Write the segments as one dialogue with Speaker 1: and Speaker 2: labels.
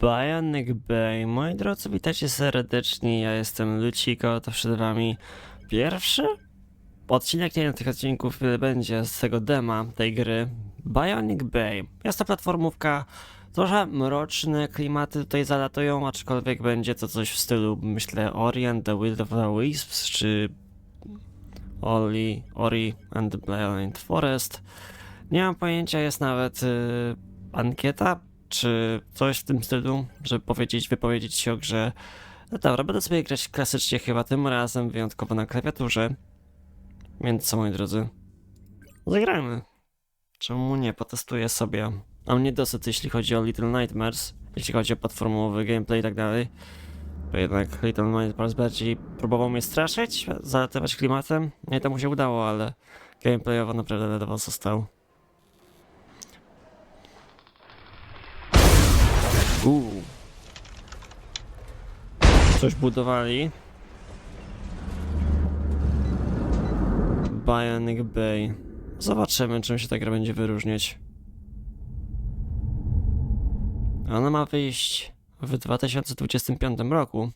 Speaker 1: Bionic Bay. Moi drodzy, witajcie serdecznie. Ja jestem Luciko, to przed wami pierwszy odcinek, nie wiem tych odcinków ile będzie z tego dema tej gry. Bionic Bay. Jest to platformówka, trochę mroczne klimaty tutaj zalatują, aczkolwiek będzie to coś w stylu, myślę, Orient, The Will of the Wisps, czy Oli, Ori and the Blind Forest. Nie mam pojęcia, jest nawet y, ankieta, czy coś w tym stylu, żeby powiedzieć, wypowiedzieć się o grze. No dobra, będę sobie grać klasycznie chyba tym razem, wyjątkowo na klawiaturze. Więc co, moi drodzy? Zagrajmy. Czemu nie? Potestuję sobie. A mnie dosyć, jeśli chodzi o Little Nightmares, jeśli chodzi o platformowy gameplay i tak dalej. Bo jednak Little Nightmares bardziej próbował mnie straszyć, zalatywać klimatem. Nie, to mu się udało, ale gameplayowo naprawdę ledwo został. Uuu. Coś budowali. Bionic Bay. Zobaczymy, czym się ta gra będzie wyróżniać. Ona ma wyjść w 2025 roku.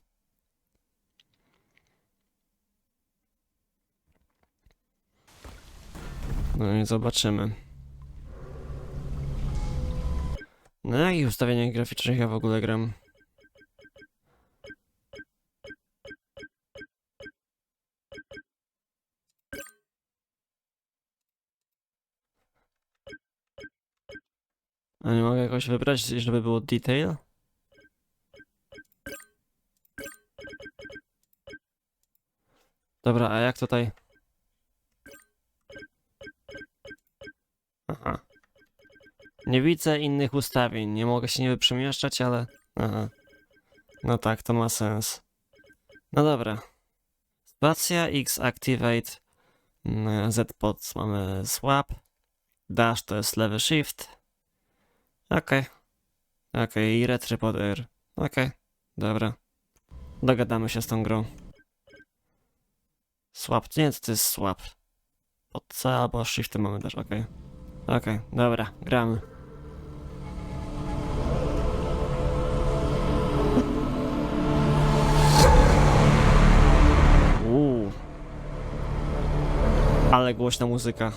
Speaker 1: No i zobaczymy. Na jakich ustawieniach graficznych ja w ogóle gram? A nie mogę jakoś wybrać, żeby było detail? Dobra, a jak tutaj? Aha. Nie widzę innych ustawień, nie mogę się nie wyprzemieszczać, ale... Aha. No tak, to ma sens. No dobra. Spacja, X activate, mm, Z pod mamy swap, dash to jest lewy shift. Okej. Okej, i retry pod R. Okej, dobra. Dogadamy się z tą grą. Swap, nie, to jest swap. Pod C albo shift mamy też, okej. Okej, dobra, gramy. Ale głośna muzyka.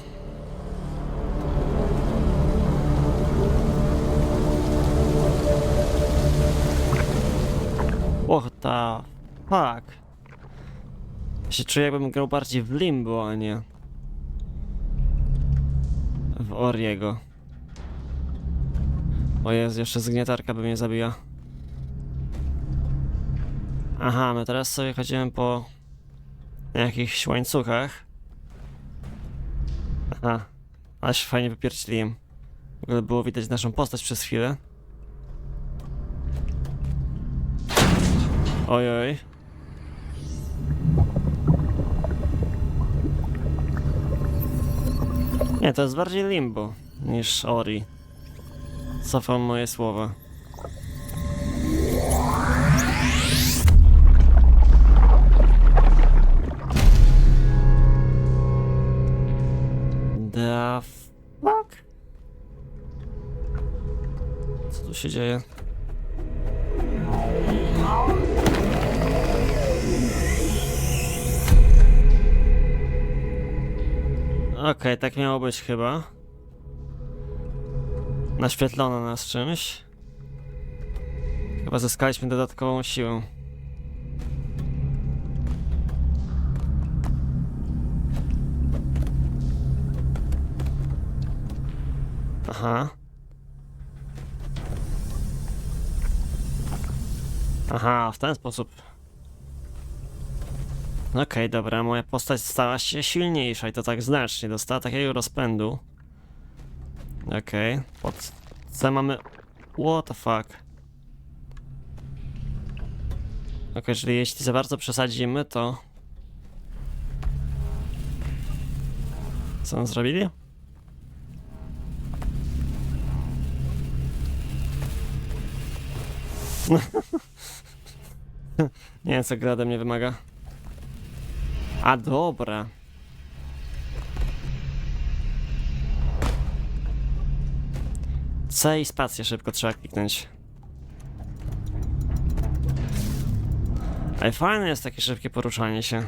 Speaker 1: What the fuck? Się czuję jakbym grał bardziej w Limbo, a nie w Oriego. O jest, jeszcze zgniatarka by mnie zabija. Aha, my teraz sobie chodzimy po jakichś łańcuchach. Aha, ale się fajnie wypierdzieliłem. W ogóle było widać naszą postać przez chwilę. Ojoj. Nie, to jest bardziej limbo niż Ori. Cofam moje słowa. Fuck? Co tu się dzieje? Okej, tak miało być chyba. Naświetlono nas czymś. Chyba zyskaliśmy dodatkową siłę. Aha. Aha, w ten sposób. Okej, dobra, moja postać stała się silniejsza i to tak znacznie, dostała takiego rozpędu. Okej, pod C mamy... What the fuck? Okej, czyli jeśli za bardzo przesadzimy, to... Co nam zrobili? Nie wiem, co gra mnie wymaga. A dobra. C i spację szybko trzeba kliknąć. Ale fajne jest takie szybkie poruszanie się.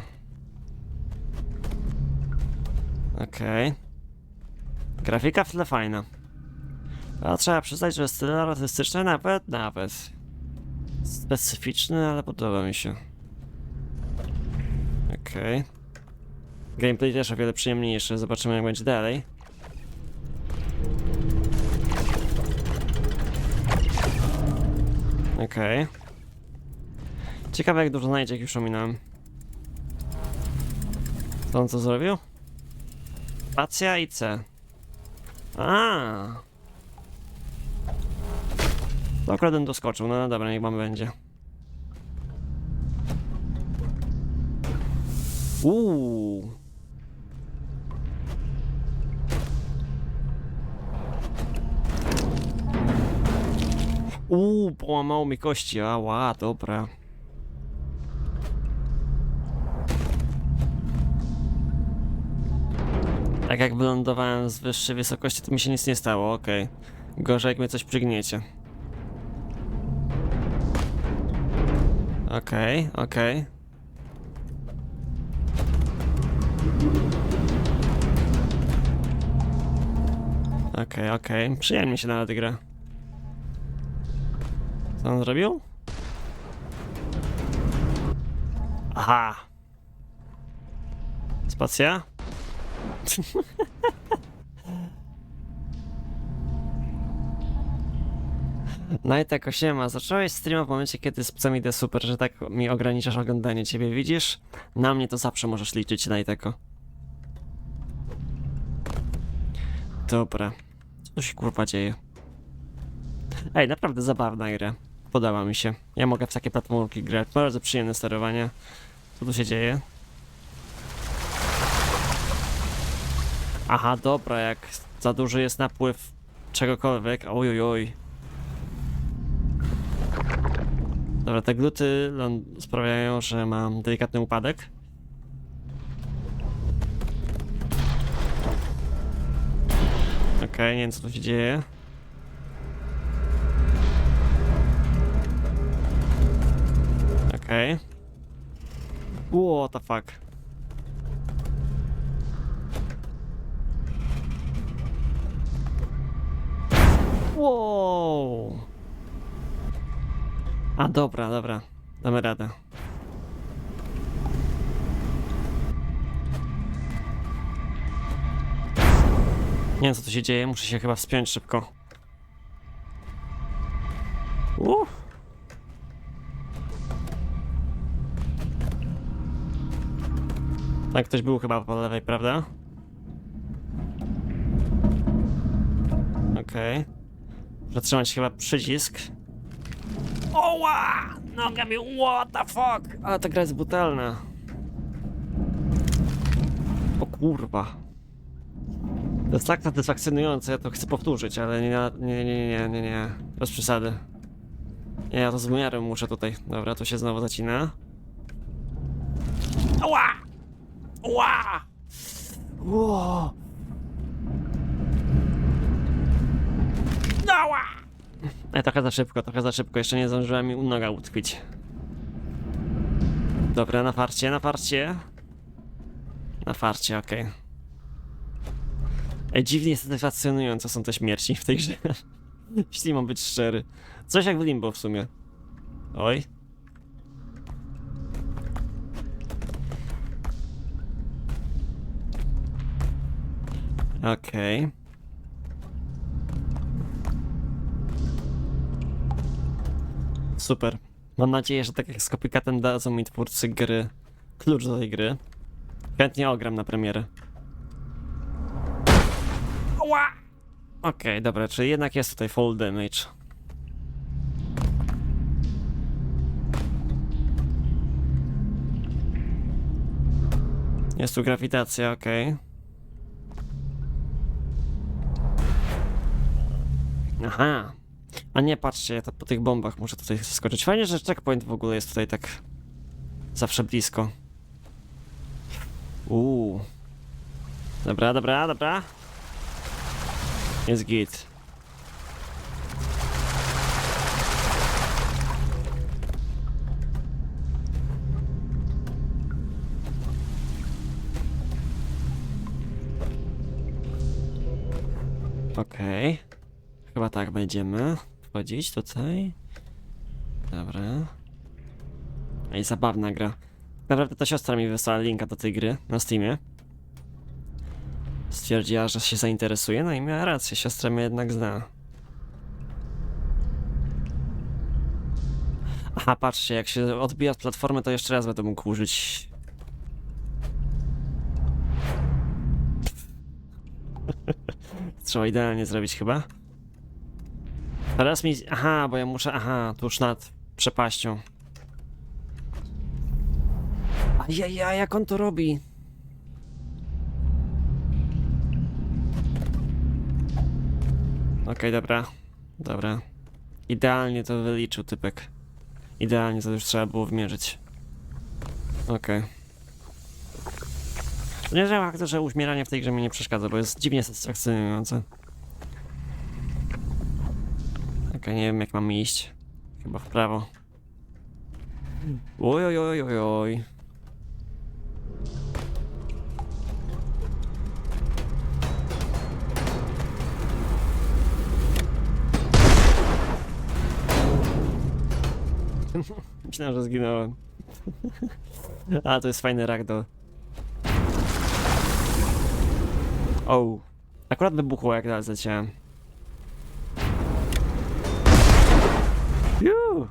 Speaker 1: Okej. Grafika w tle fajna. A trzeba przyznać, że styl artystyczny nawet, nawet. Specyficzny, ale podoba mi się. Okej. Gameplay też o wiele przyjemniejszy, zobaczymy jak będzie dalej. Okej. Ciekawe jak dużo znajdzie, jak już ominąłem. To on co zrobił? Spacja i C. A. To akurat bym doskoczył, no dobra, niech mam będzie. Uuu. Uuu, połamało mi kości, ała, dobra. Tak jak wylądowałem z wyższej wysokości, to mi się nic nie stało, okej. Gorzej jak mnie coś przygniecie. Okej, okej. Okej, okej. Przyjemnie się nawet gra. Co on zrobił? Aha. Spacja? I tak, osiema. Zacząłeś streama w momencie, kiedy z psem idę super, że tak mi ograniczasz oglądanie ciebie, widzisz? Na mnie to zawsze możesz liczyć, Najteko. Dobra. Co tu się kurwa dzieje? Ej, naprawdę zabawna gra. Podoba mi się. Ja mogę w takie platformki grać. Bardzo przyjemne sterowanie. Co tu się dzieje? Aha, dobra, jak za duży jest napływ czegokolwiek. Oj, oj, oj. Dobra, te gluty sprawiają, że mam delikatny upadek. Okej, nie wiem co tu się dzieje. Okej. What the fuck? Wow. A dobra, dobra. Damy radę. Nie wiem co tu się dzieje, muszę się chyba wspiąć szybko. Uff. Tak, ktoś był chyba po lewej, prawda? Okej. Zatrzymać chyba przycisk. Oła! Noga mi, what the fuck? Ale ta gra jest brutalna. O kurwa. To jest tak satysfakcjonujące, ja to chcę powtórzyć, ale nie, nie, nie, nie, nie, nie, bez przesady. Nie, ja to z wymiarem muszę tutaj. Dobra, to się znowu zacina. Ała! Ła! Ło! Ała! E, trochę za szybko, trochę za szybko. Jeszcze nie zdążyłem mi noga utkwić. Dobra, na farcie, na farcie. Na farcie, okej. Ej, dziwnie satysfakcjonujące są te śmierci w tej grze. Jeśli mam być szczery. Coś jak w Limbo w sumie. Oj. Okej. Super. Mam nadzieję, że tak jak z Copycatem dadzą mi twórcy gry klucz do tej gry. Chętnie ogram na premierę. Ła! Okej, dobra, czyli jednak jest tutaj full damage. Jest tu grawitacja, okej. Aha. A nie, patrzcie, ja to po tych bombach muszę tutaj skoczyć. Fajnie, że checkpoint w ogóle jest tutaj tak zawsze blisko. Uuu. Dobra, dobra, dobra. Jest git. Okej. Okay. Chyba tak będziemy wchodzić tutaj. Dobra. Ej, zabawna gra. Naprawdę to siostra mi wysłała linka do tej gry na Steamie. Stwierdziła, że się zainteresuje, no i miała rację, siostra mnie jednak zna. Aha, patrzcie, jak się odbija od platformy, to jeszcze raz będę mógł użyć. Trzeba idealnie zrobić chyba. Teraz mi... Aha, bo ja muszę... Aha, tuż nad przepaścią. Ajajaj, jak on to robi? Okej, dobra. Dobra. Idealnie to wyliczył typek. Idealnie to już trzeba było wymierzyć. Okej. To nie działa że uśmieranie w tej grze mi nie przeszkadza, bo jest dziwnie satysfakcjonujące. Okej, nie wiem jak mam iść. Chyba w prawo. Oj, oj, oj, oj, oj. Myślałem, że zginąłem. A, to jest fajny ragdoll. O, akurat wybuchło jak teraz leciałem. Juuu.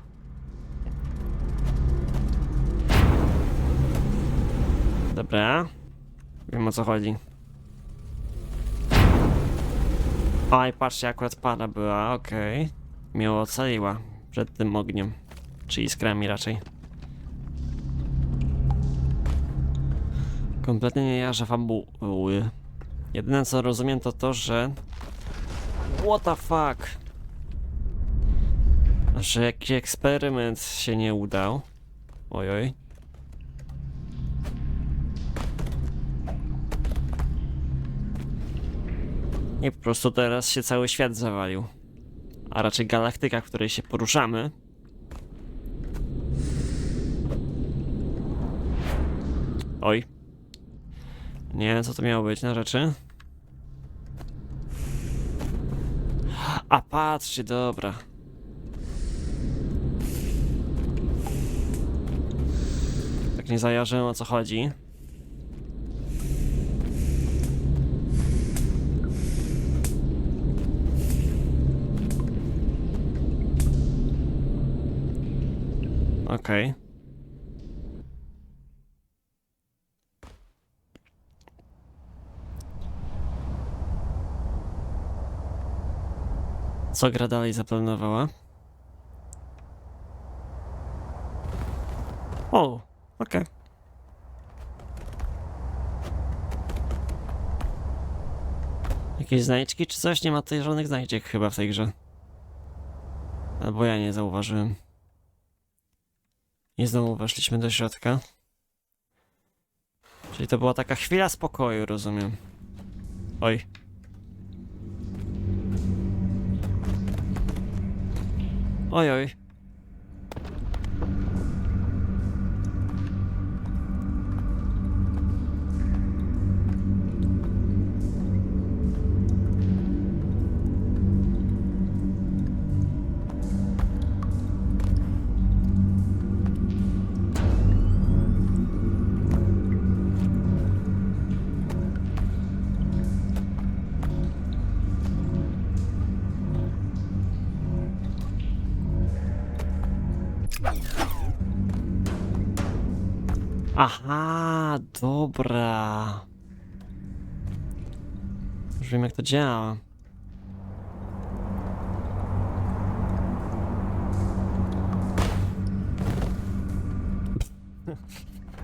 Speaker 1: Dobra. Wiem o co chodzi. Oj, patrzcie, akurat para była, okej. Mnie ocaliła przed tym ogniem. Czy iskrami raczej. Kompletnie nie jarzę fabuły. Jedyne co rozumiem to to, że... What the fuck? Że jakiś eksperyment się nie udał. Ojoj. I po prostu teraz się cały świat zawalił. A raczej galaktyka, w której się poruszamy. Oj. Nie co to miało być na rzeczy. A patrzcie, dobra. Nie zajarzyłem o co chodzi. Okej. Co gra dalej zaplanowała? O, okej. Jakieś znajdźki czy coś? Nie ma tutaj żadnych znajdziek chyba w tej grze. Albo ja nie zauważyłem. I znowu weszliśmy do środka. Czyli to była taka chwila spokoju, rozumiem. Oj. Oj, oj. Aha, dobra. Już wiem jak to działa.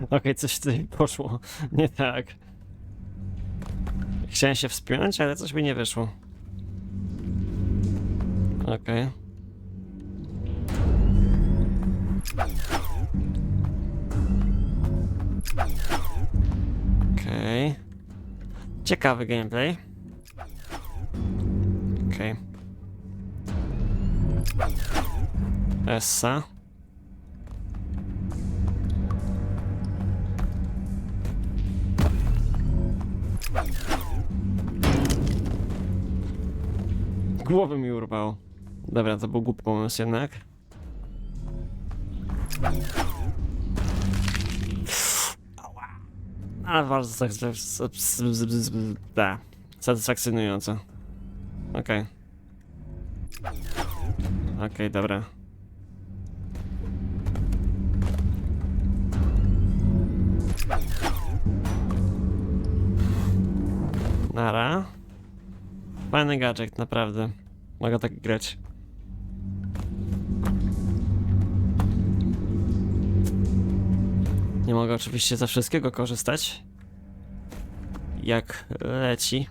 Speaker 1: Okej, coś tutaj poszło nie tak. Chciałem się wspiąć, ale coś mi nie wyszło. Okej. Okej. Ciekawy gameplay. Okej. Essa. Głowę mi urwało. Dobra, to był głupi pomysł jednak. Ała. Ale bardzo. Da. Satysfakcjonujące. Okej. Okej, dobra. Nara. Fajny gadżet, naprawdę. Mogę tak grać. Nie mogę oczywiście ze wszystkiego korzystać. Jak leci.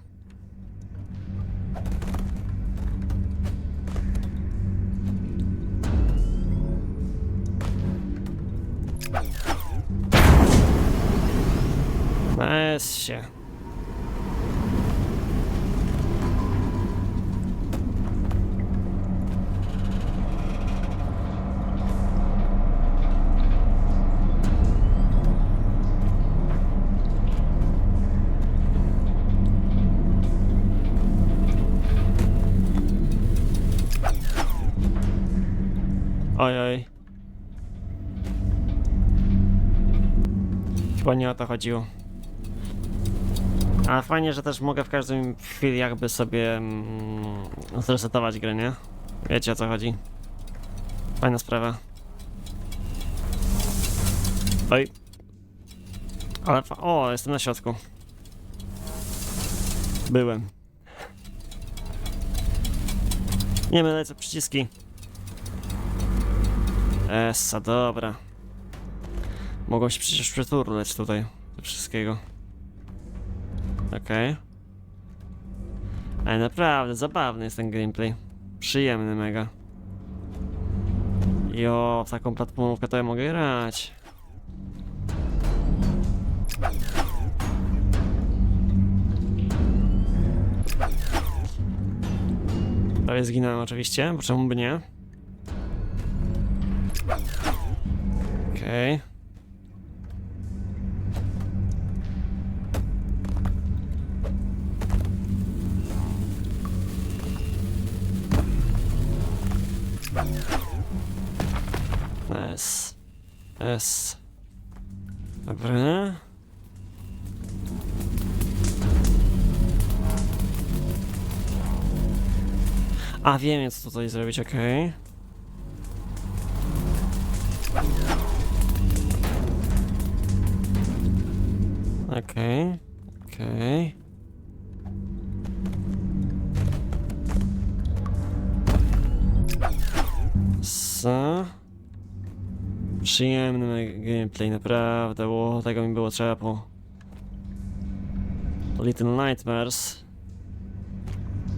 Speaker 1: Się. Oj. Chyba nie o to chodziło. Ale fajnie, że też mogę w każdym chwili jakby sobie mm, zresetować grę, nie? Wiecie o co chodzi. Fajna sprawa. Oj. Ale o, jestem na środku. Byłem. Nie mylę co przyciski. Essa, dobra. Mogą się przecież przeturleć tutaj. Do wszystkiego. Okej. Ale naprawdę, zabawny jest ten gameplay. Przyjemny mega. Jo, w taką platformówkę to ja mogę grać. Prawie zginąłem oczywiście, bo czemu by nie? Okej. S. S. Dobra. A wiem, co tutaj zrobić, okej. Okej, Przyjemny gameplay, naprawdę, bo tego mi było trzeba po Little Nightmares,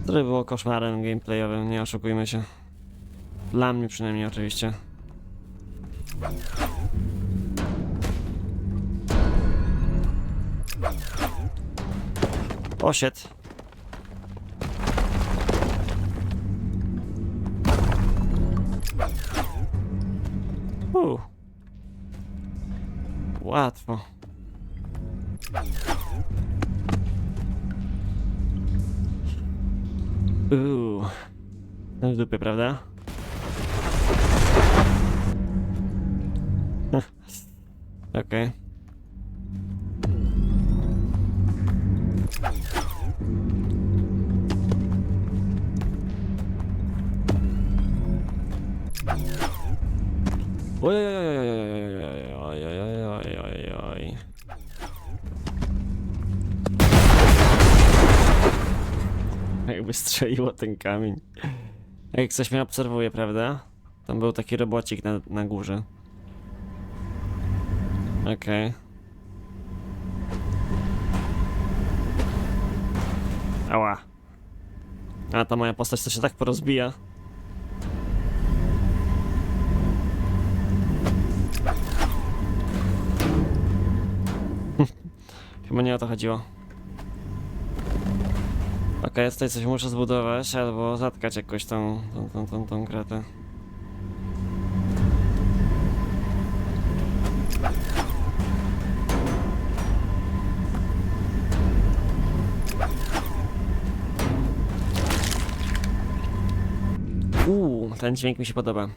Speaker 1: które było koszmarem gameplayowym, nie oszukujmy się. Dla mnie przynajmniej oczywiście. Poszedł. Łatwo. Uuu. W dupie, prawda? Okej. Okay. Ojej, ojej, ojej, ojej. Jakby strzeliło ten kamień. Jak ktoś mnie obserwuje, prawda? Tam był taki robocik na, na górze. Okej. Ała. A ta moja postać to się tak porozbija. Chyba nie o to chodziło. Okej, tutaj coś muszę zbudować, albo zatkać jakoś tą, tą, tą, tą, tą kratę. ten dźwięk mi się podoba.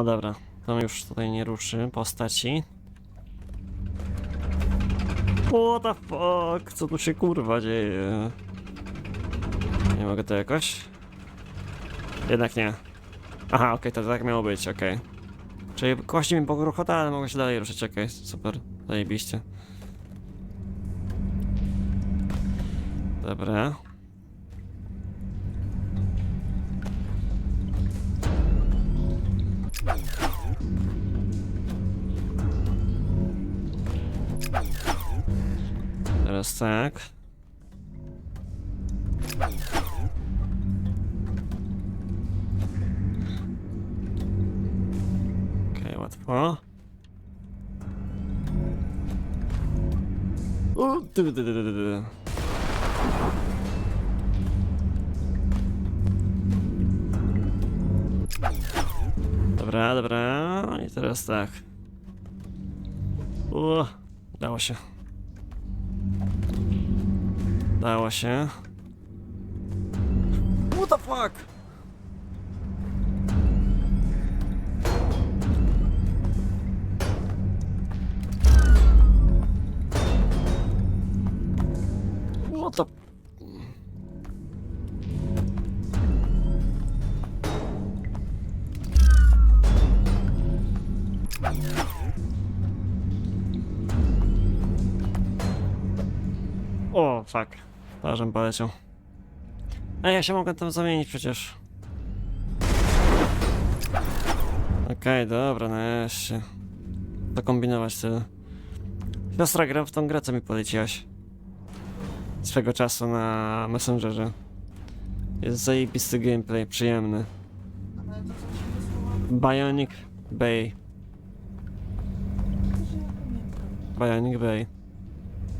Speaker 1: O dobra, to już tutaj nie ruszy postaci. What the fuck? Co tu się kurwa dzieje? Nie mogę to jakoś? Jednak nie. Aha, okej, to tak miało być, okej. Czyli kości mi pogruchota, ale mogę się dalej ruszyć, okej, super, zajebiście. Dobra. Teraz tak. Okej, łatwo. O, dy, dy, dy, dy, dy. Dobra, dobra. I teraz tak. O, dało się. Dało się. What the fuck? What the... O, fuck. Twarzem poleciał. A ja się mogę tam zamienić przecież. Okej, dobra, no się. To kombinować tyle. Siostra gra w tą grę, co mi poleciłaś. Swego czasu na Messengerze. Jest zajebisty gameplay, przyjemny. Bionic Bay. Bionic Bay.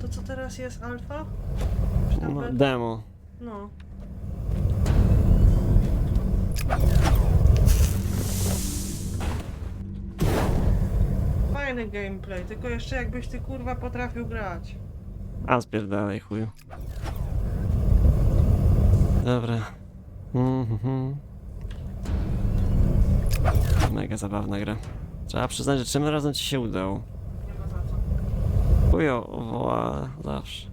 Speaker 2: To co teraz jest alfa?
Speaker 1: No, demo.
Speaker 2: No. Fajny gameplay, tylko jeszcze jakbyś ty kurwa potrafił grać.
Speaker 1: A spierdalaj chuju. Dobra. Mhm. Mega zabawna gra. Trzeba przyznać, że czym razem ci się udało.
Speaker 2: Nie ma za co.
Speaker 1: Chujowo, zawsze.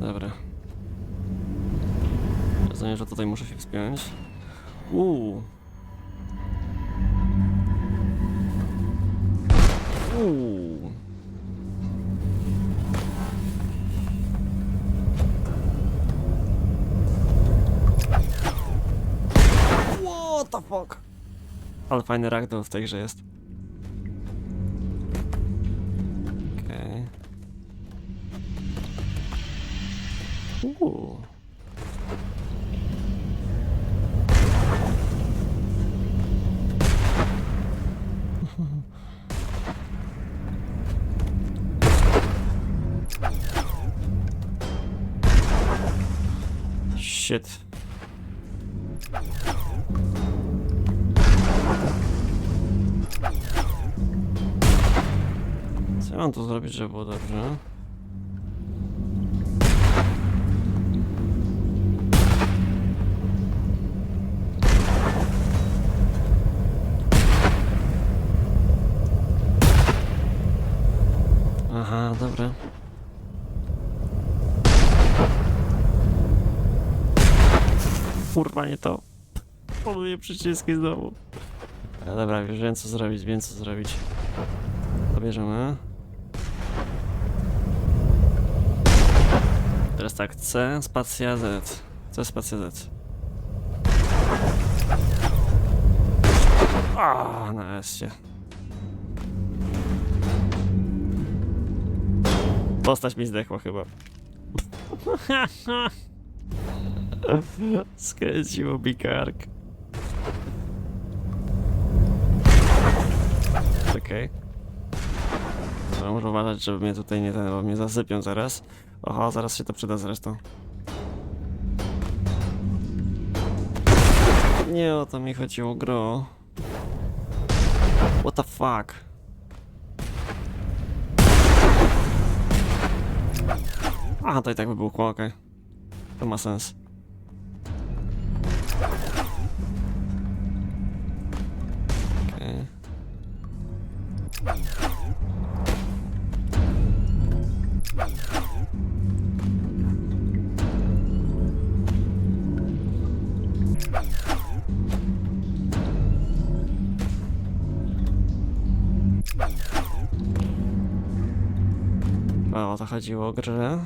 Speaker 1: Dobra. Rozumiem, że tutaj muszę się wspiąć. Uuu. Uuu. What the fuck? Ale fajny ragdoll w tej grze jest. Okej. Uuu. Shit. Co ja mam tu zrobić, żeby było dobrze? Aha, dobra. Kurwa, nie to. Poluję przyciski znowu. Dobra, wiem co zrobić, wiem co zrobić. Pobierzemy. Teraz tak, C, spacja Z. C, spacja Z. A, na S się. Postać mi zdechła chyba. Skręciło mi kark. Okej. Dobra, muszę uważać, żeby mnie tutaj nie ten, bo mnie zasypią zaraz. Oho, zaraz się to przyda zresztą. Nie o to mi chodziło, gro. What the fuck? A, to i tak kół, okej. To ma sens. Chodziło grę.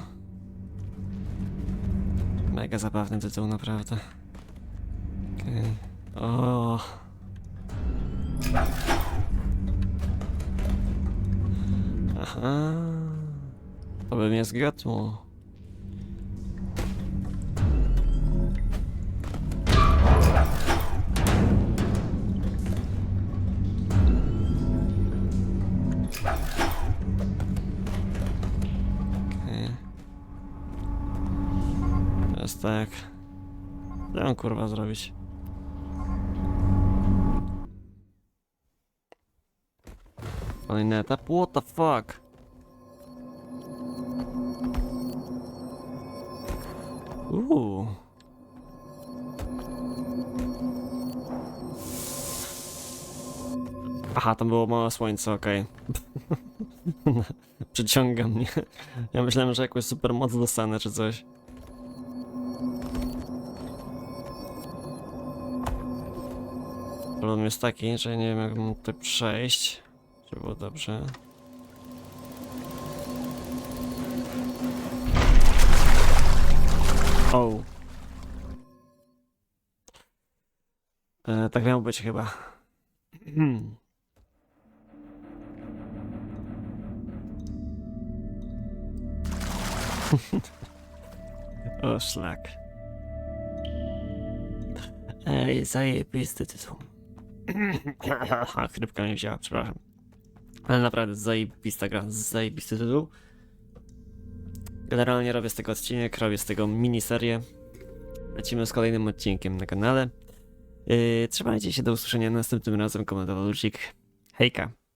Speaker 1: Mega zabawny tytuł, naprawdę. Okej. O. Aha. To by mnie zgadło. Tak. Co mam kurwa zrobić? Kolejny etap? What the fuck? Uuu. Aha, tam było małe słońce, okej. Przyciąga mnie. Ja myślałem, że jakąś super moc dostanę czy coś. Problem jest taki, że nie wiem jak mam tutaj przejść. Żeby było dobrze. O. E, tak miało być chyba. o szlak. Ej, zajebisty tytuł. Chrypka mnie wzięła, przepraszam. Ale naprawdę zajebista gra, zajebisty tytuł. Generalnie robię z tego odcinek, robię z tego miniserię. Lecimy z kolejnym odcinkiem na kanale. Yy, trzymajcie się, do usłyszenia następnym razem, komentował Lucik. Hejka.